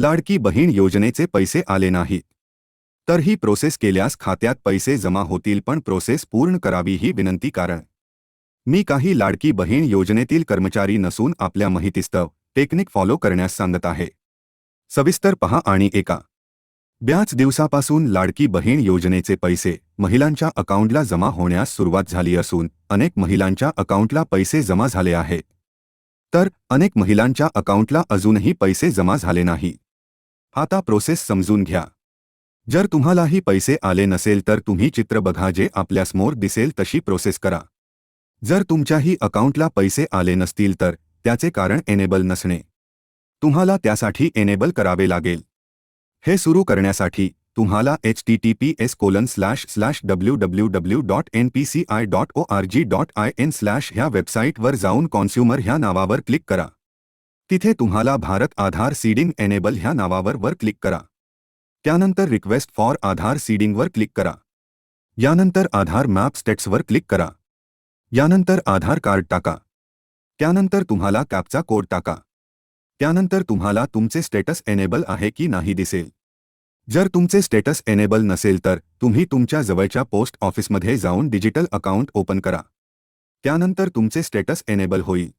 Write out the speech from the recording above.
लाडकी बहीण योजनेचे पैसे आले नाहीत. तर ही प्रोसेस केल्यास खात्यात पैसे जमा होतील पण प्रोसेस पूर्ण करावी ही विनंती कारण मी काही लाडकी बहीण योजनेतील कर्मचारी नसून आपल्या माहितीस्तव टेक्निक फॉलो करण्यास सांगत आहे. सविस्तर पहा आणि एका ब्याच दिवसापासून लाडकी बहीण योजनेचे पैसे महिलांच्या अकाउंटला जमा होण्यास सुरुवात झाली असून अनेक महिलांच्या अकाउंटला पैसे जमा झाले आहेत. तर अनेक महिलांच्या अकाउंटला अजूनही पैसे जमा झाले नाही. आता प्रोसेस समजून घ्या. जर तुम्हालाही पैसे आले नसेल तर तुम्ही चित्र बघा जे आपल्यासमोर दिसेल तशी प्रोसेस करा. जर तुमच्याही अकाउंटला पैसे आले नसतील तर त्याचे कारण एनेबल नसणे. तुम्हाला त्यासाठी एनेबल करावे लागेल. हे सुरू करण्यासाठी तुम्हाला H T T P S colon slash slash W W W dot N P C I dot O R G dot I N slash ह्या वेबसाईटवर जाऊन कॉन्स्युमर ह्या नावावर क्लिक करा. तिथे तुम्हाला भारत आधार सीडिंग एनेबल ह्या नावावर वर क्लिक करा. त्यानंतर रिक्वेस्ट फॉर आधार सीडिंगवर क्लिक करा. यानंतर आधार मॅप स्टेट्सवर क्लिक करा. यानंतर आधार कार्ड टाका. त्यानंतर तुम्हाला कॅपचा कोड टाका. त्यानंतर तुम्हाला तुमचे स्टेटस एनेबल आहे की नाही दिसेल. जर तुमचे स्टेटस एनेबल नसेल तर तुम्ही तुमच्या जवळच्या पोस्ट ऑफिसमध्ये जाऊन डिजिटल अकाउंट ओपन करा. त्यानंतर तुमचे स्टेटस एनेबल होईल.